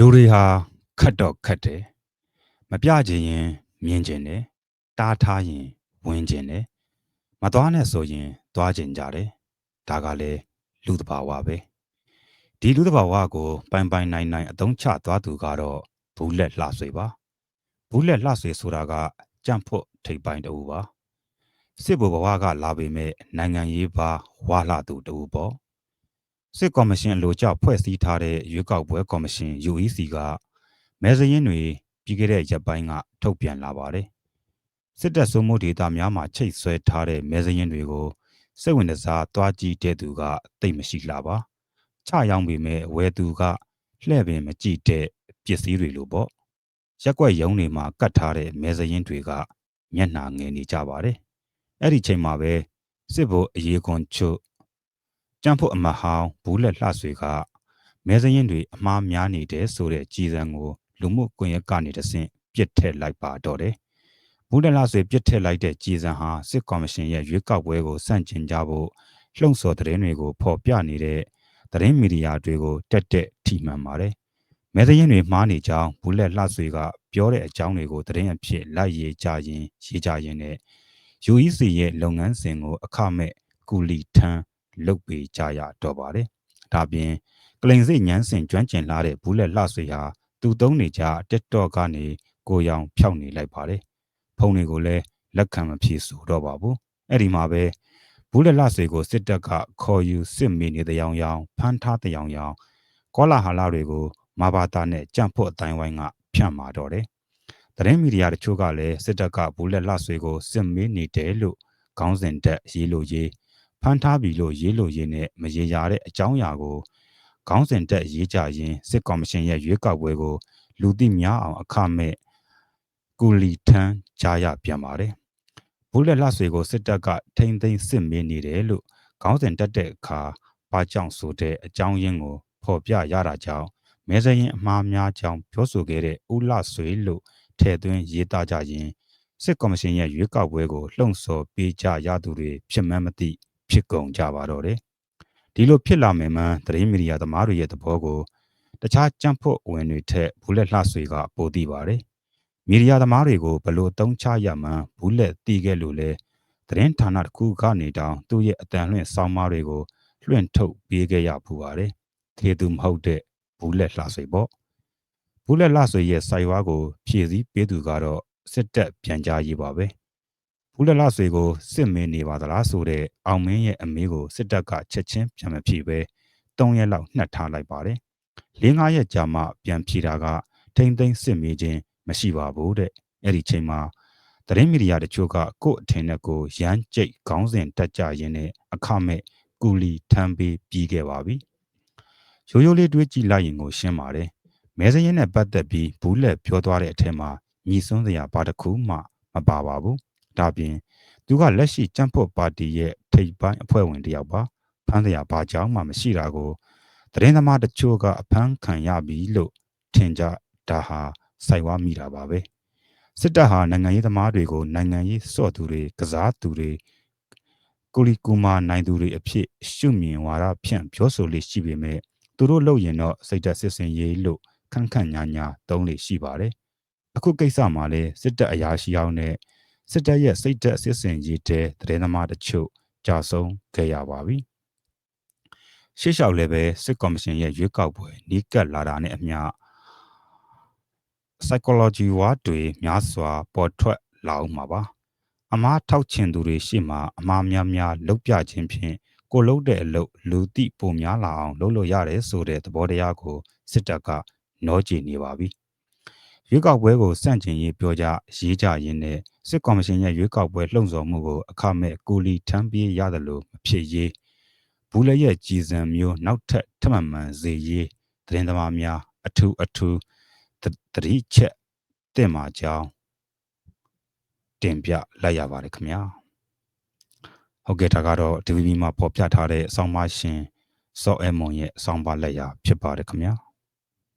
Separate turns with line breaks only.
လူတွေဟာခတ်တော့ခတ်တယ်မပြချင်ရင်မြင်ချင်တယ်တားထားရင်ဝင်ချင်တယ်မသွားနဲ့ဆိုရင်သွားချင်ကြတယ်ဒါကလည်းလူတဘာဝပဲဒီလူတဘာဝကိုပိုင်ပိုင်နိုင်နိုင်အသုံးချသွားသူကတော့ဘူးလက်လှဆွေပါဘူးလက်လှဆွေဆိုတာကကြံ့ဖို့ထိပ်ပိုင်းတူပါစစ်ဘဘဝကလာပေမဲ့နိုင်ငံရေးပါဝါလှသူတူပေါ့ စစ်ကော်မရှင်အလိုကျဖွဲ့စည်းထားတဲ့ရွေးကောက်ပွဲကော်မရှင် UEC ကမဲစရင်တွေပြီးခဲ့တဲ့ရက်ပိုင်းကထုတ်ပြန်လာပါတယ်စစ်တပ်စိုးမိုးဒေတာများမှာချိတ်ဆွဲထားတဲ့မဲစရင်တွေကိုစိတ်ဝင်စားသွားကြည့်တဲ့သူကတိတ်မရှိလာပါချရောင်းပေမဲ့ဝယ်သူကလှဲ့ပင်မကြည့်တဲ့ပစ္စည်းတွေလိုပေါ့ရက်ွက်ရုံတွေမှာကတ်ထားတဲ့မဲစရင်တွေကမျက်နှာငယ်နေကြပါတယ်အဲ့ဒီချိန်မှာပဲစစ်ဘိုလ်အရေးကွန်ချုပ် ကျန်းဖို့အမဟောင်းဘူးလက်လှဆွေကမဲစရင်တွေအမှားများနေတယ်ဆိုတဲ့ကြည်စံကိုလူမှုကွန်ရက်ကနေတဆင့်ပြစ်ထည့်လိုက်ပါတော့တယ်ဘူးလက်လှဆွေပြစ်ထည့်လိုက်တဲ့ကြည်စံဟာစစ်ကော်မရှင်ရဲ့ရွေးကောက်ပွဲကိုစန့်ကျင်ကြဖို့လှုံ့ဆော်သတင်းတွေကိုဖော်ပြနေတဲ့သတင်းမီဒီယာတွေကိုတက်တက်ထိမှန်ပါတယ်မဲစရင်တွေမှားနေကြောင်းဘူးလက်လှဆွေကပြောတဲ့အကြောင်းတွေကိုသတင်းအဖြစ်လိုက်ရေးကြရင်ရေးကြရင်နဲ့ UEC ရဲ့လုပ်ငန်းစဉ်ကိုအခမဲ့ကူလီထန်း လုပ်ပေးကြရတော့ပါတယ်။ဒါပြင်ကလိန်စိတ်ညန်းစင်ကျွမ်းကျင်လာတဲ့ဘူးလက်လှဆွေဟာသူသုံးနေကြ TikTok ကနေကိုရောင်ဖြောက်နေလိုက်ပါတယ်။ဖုန်းတွေကိုလည်းလက်ခံမဖြေဆိုတော့ပါဘူး။အဲ့ဒီမှာပဲဘူးလက်လှဆွေကိုစစ်တပ်ကခေါ်ယူစစ်မီနေတဲ့ရောင်ရောင်ဖမ်းထားတဲ့ရောင်ရောင်ကောလာဟာလာတွေကိုမာဘာတာနဲ့ကြန့်ဖို့အတိုင်းဝိုင်းကဖြန့်မာတော့တယ်။သတင်းမီဒီယာတချို့ကလည်းစစ်တပ်ကဘူးလက်လှဆွေကိုစစ်မေးနေတယ်လို့ခေါင်းစဉ်တက်ရေးလို့ရေး ဖမ်းထားပြီလို့ရေးလို့ရေးနဲ့မရေရာတဲ့အကြောင်းအရာကိုခေါင်းစဉ်တက်ရေးကြရင်စစ်ကော်မရှင်ရဲ့ရွေးကောက်ပွဲကို လူသိများအောင်အခမဲ့ကူလီထန်းကြားရပြန်ပါတယ်။ဘူးလက်လှဆွေကိုစစ်တပ်ကထိမ့်သိမ်းစစ်မေးနေတယ်လို့ခေါင်းစဉ်တက်တဲ့အခါပါကြောင့်ဆိုတဲ့အကြောင်းရင်းကိုဖော်ပြရတာကြောင့်မဲစရင်အမှားများကြောင်းပြောဆိုခဲ့တဲ့ဦးလဆွေလို့ထည့်သွင်းရေးသားကြရင်စစ်ကော်မရှင်ရဲ့ရွေးကောက်ပွဲကိုလှုံ့ဆော်ပေးကြရသူတွေဖြစ်မှန်းမသိ ဖြစ်ကုန်ကြပါတော့တယ်။ဒီလိုဖြစ်လာမယ်မှန်သတင်းမီဒီယာသမားတွေရဲ့သဘောကိုတခြားကြံ့ဖို့ဝင်တွေထက်ဘူးလက်လှဆွေကပိုသိပါတယ်။မီဒီယာသမားတွေကိုဘလို့တုံးချရမှန်းဘူးလက်တီးခဲ့လို့လဲသတင်းဌာနတစ်ခုကနေတောင်သူ့ရဲ့အတန်လွင့်ဆောင်းပါးတွေကိုလွှင့်ထုတ်ပေးခဲ့ရပူပါတယ်။ထေသူမဟုတ်တဲ့ဘူးလက်လှဆွေပေါ့။ဘူးလက်လှဆွေရဲ့စိုက်ဝါးကိုဖြည့်ဆည်းပေးသူကတော့စစ်တပ်ပြန်ကြားရေးပါပဲ။ ဦးလလဆွေကိုစစ်မင်းနေပါသလားဆိုတဲ့အောင်မင်းရဲ့အမေးကိုစစ်တပ်ကချက်ချင်းပြန်မဖြေပဲ၃ရက်လောက်နှက်ထားလိုက်ပါတယ်။၄-၅ရက်ကြာမှပြန်ဖြေတာကထိမ့်သိမ့်စစ်မေးခြင်းမရှိပါဘူးတဲ့။အဲ့ဒီချိန်မှာသတင်းမီဒီယာတချို့ကကို့အထင်နဲ့ကိုရမ်းကြိတ်ခေါင်းစဉ်တက်ကြရင်းနဲ့အခမဲ့ကူလီထမ်းပေးပြီးခဲ့ပါပြီ။ရိုးရိုးလေးတွေးကြည့်လိုက်ရင်ကိုရှင်းပါတယ်။မဲစရင်နဲ့ပတ်သက်ပြီးဘူးလက်ပြောသွားတဲ့အထက်မှာညီစွန်းစရာဘာတစ်ခုမှမပါပါဘူး ဒါပြင်သူကလက်ရှိကြံ့ဖို့ပါတီရဲ့ထိပ်ပိုင်းအဖွဲ့ဝင်တစ်ယောက်ပါဖမ်းတရားဘာကြောင့်မှမရှိတာကိုသတင်းသမားတချို့ကအဖမ်းခံရပြီလို့ထင်ကြဒါဟာစိုက်ဝါမိတာပါပဲစစ်တပ်ဟာနိုင်ငံရေးသမားတွေကိုနိုင်ငံရေးစော့သူတွေကစားသူတွေကိုလီကူမာနိုင်သူတွေအဖြစ်ရှုမြင်ဝါဒဖြန့်ပြောဆိုလေးရှိပေမဲ့သူတို့လုပ်ရင်တော့စိတ်သက်စစ်စင်ရေးလို့ခန့်ခန့်ညာညာသုံးလေးရှိပါတယ်အခုကိစ္စမှာလဲစစ်တပ်အရာရှိအောင်နဲ့ စစ်တပ်ရဲ့စိတ်သက်စစ်စင်ရေးတဲ့သတင်းသမားတချို့ကြာဆုံးခဲ့ရပါပြီ။ရှေ့လျှောက်လည်းပဲစစ်ကော်မရှင်ရဲ့ရွေးကောက်ပွဲနီးကပ်လာတာနဲ့အမျှ psychology ဝါတွေများစွာပေါ်ထွက်လာအောင်မှာပါ။အမားထောက်ချင်သူတွေရှေ့မှာအမားများများလှုပ်ပြခြင်းဖြင့်ကိုလှုပ်တဲ့အလုပ်လူတိပုံများလာအောင်လုပ်လို့ရတယ်ဆိုတဲ့သဘောတရားကိုစစ်တပ်ကနောကြည်နေပါပြီ။ ရွေးကောက်ပွဲကိုစန့်ကျင်ရေးပြောကြရေးကြရင်းနဲ့စစ်ကော်မရှင်ရဲ့ရွေးကောက်ပွဲလှုံ့ဆော်မှုကိုအခမဲ့ကိုလီထမ်းပြေးရတယ်လို့မဖြစ်ရေးဘူးလည်းရဲ့ကြည်စံမျိုးနောက်ထပ်ထမှန်မှန်စေရေးသတင်းသမားများအထူးအထူးတတိချက်တင်မှာကြောင်းတင်ပြလိုက်ရပါတယ်ခင်ဗျာဟုတ်ကဲ့ဒါကတော့ DVB မှာပေါ်ပြထားတဲ့ဆောင်းပါရှင်စောအဲမွန်ရဲ့ဆောင်းပါလက်ရာဖြစ်ပါတယ်ခင်ဗျာ